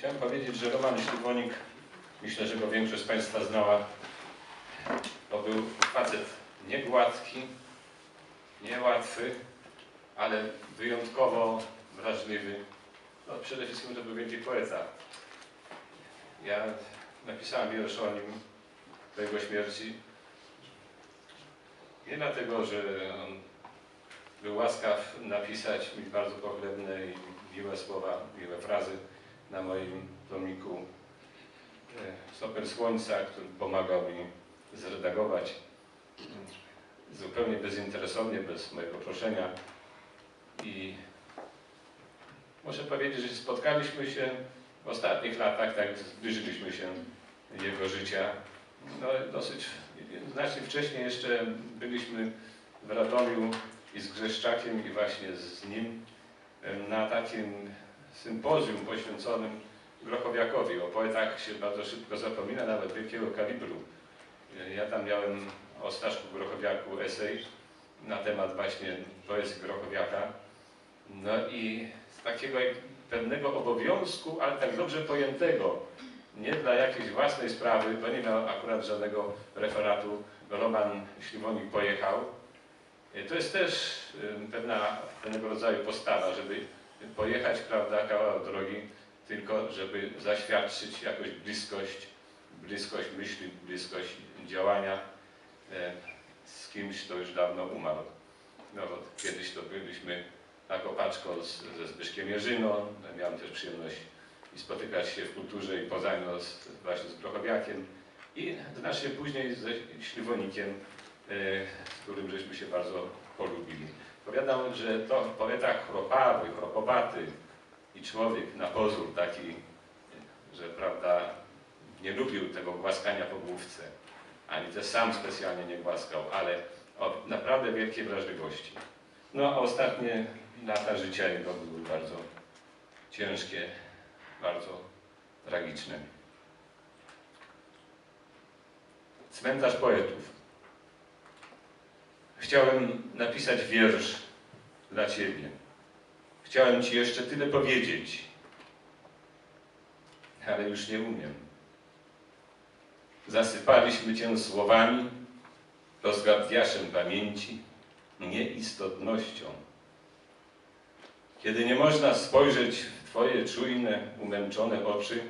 chciałem powiedzieć, że Roman Śliwonik, myślę, że go większość z Państwa znała, to był facet niegładki, niełatwy, ale wyjątkowo wrażliwy. No, przede wszystkim to był wielki poeta. Ja napisałem wiersz o nim po jego śmierci. Nie dlatego, że on był łaskaw napisać mi bardzo pochlebne i miłe słowa, miłe frazy na moim tomiku e, Stoper Słońca, który pomagał mi zredagować zupełnie bezinteresownie, bez mojego proszenia. I muszę powiedzieć, że spotkaliśmy się w ostatnich latach, tak zbliżyliśmy się jego życia. No, dosyć znacznie wcześniej jeszcze byliśmy w Radomiu i z Grzeszczakiem i właśnie z nim em, na takim sympozjum poświęconym Grochowiakowi. O poetach się bardzo szybko zapomina, nawet wielkiego kalibru. E, Ja tam miałem o Staszku Grochowiaku esej na temat właśnie poezji Grochowiaka. No i z takiego pewnego obowiązku, ale tak dobrze pojętego, nie dla jakiejś własnej sprawy, bo nie miał akurat żadnego referatu, Roman Śliwonik pojechał. E, To jest też em, pewna pewnego rodzaju postawa, żeby pojechać, prawda, kawał drogi, tylko żeby zaświadczyć jakąś bliskość, bliskość myśli, bliskość działania e, z kimś, kto już dawno umarł. No, kiedyś to byliśmy na Kopaczko z, ze Zbyszkiem Jerzyną, miałem też przyjemność i spotykać się w kulturze i poza nią z, właśnie z Prochowiakiem i znacznie później ze Śliwonikiem, e, z którym żeśmy się bardzo polubili. Powiadam, że to poeta chropawy, chropowaty i człowiek na pozór taki, że prawda, nie lubił tego głaskania po główce, ani też sam specjalnie nie głaskał, ale o naprawdę wielkiej wrażliwości. No a ostatnie lata życia jego były bardzo ciężkie, bardzo tragiczne. Cmentarz poetów. Chciałem napisać wiersz dla Ciebie. Chciałem Ci jeszcze tyle powiedzieć, ale już nie umiem. Zasypaliśmy Cię słowami, rozgardiaszem pamięci, nieistotnością. Kiedy nie można spojrzeć w Twoje czujne, umęczone oczy,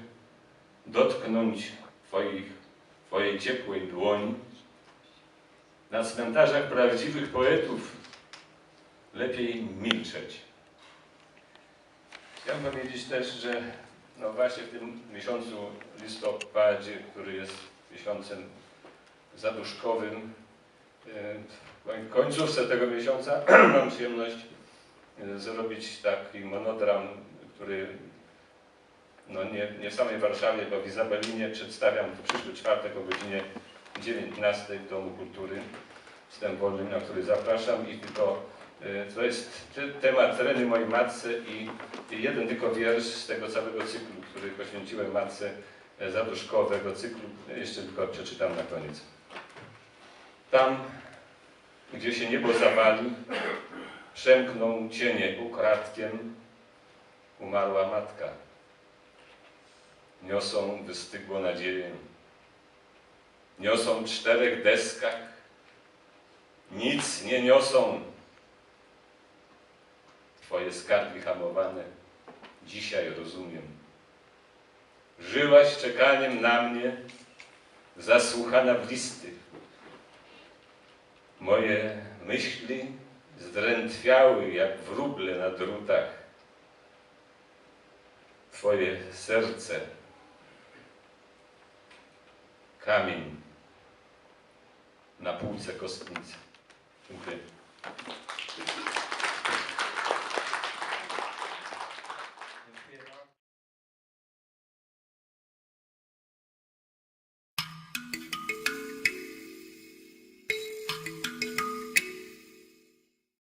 dotknąć Twoich, Twojej ciepłej dłoni, na cmentarzach prawdziwych poetów lepiej milczeć. Chciałem powiedzieć też, że no właśnie w tym miesiącu listopadzie, który jest miesiącem zaduszkowym, e, w końcówce tego miesiąca mam przyjemność e, zrobić taki monodram, który no nie, nie w samej Warszawie, bo w Izabelinie przedstawiam w przyszły czwartek o godzinie 19 w Domu Kultury wstęp wolny, na który zapraszam i tylko to jest te- temat tereny mojej matce i jeden tylko wiersz z tego całego cyklu, który poświęciłem matce e, zaduszkowego cyklu, jeszcze tylko przeczytam na koniec. Tam, gdzie się niebo zawali, przemkną cienie ukradkiem, umarła matka. Niosą wystygłą nadzieję. Niosą czterech deskach, nic nie niosą. Twoje skargi hamowane, dzisiaj rozumiem. Żyłaś czekaniem na mnie, zasłuchana w listy. Moje myśli zdrętwiały jak wróble na drutach. Twoje serce, kamień na półce kostnicy.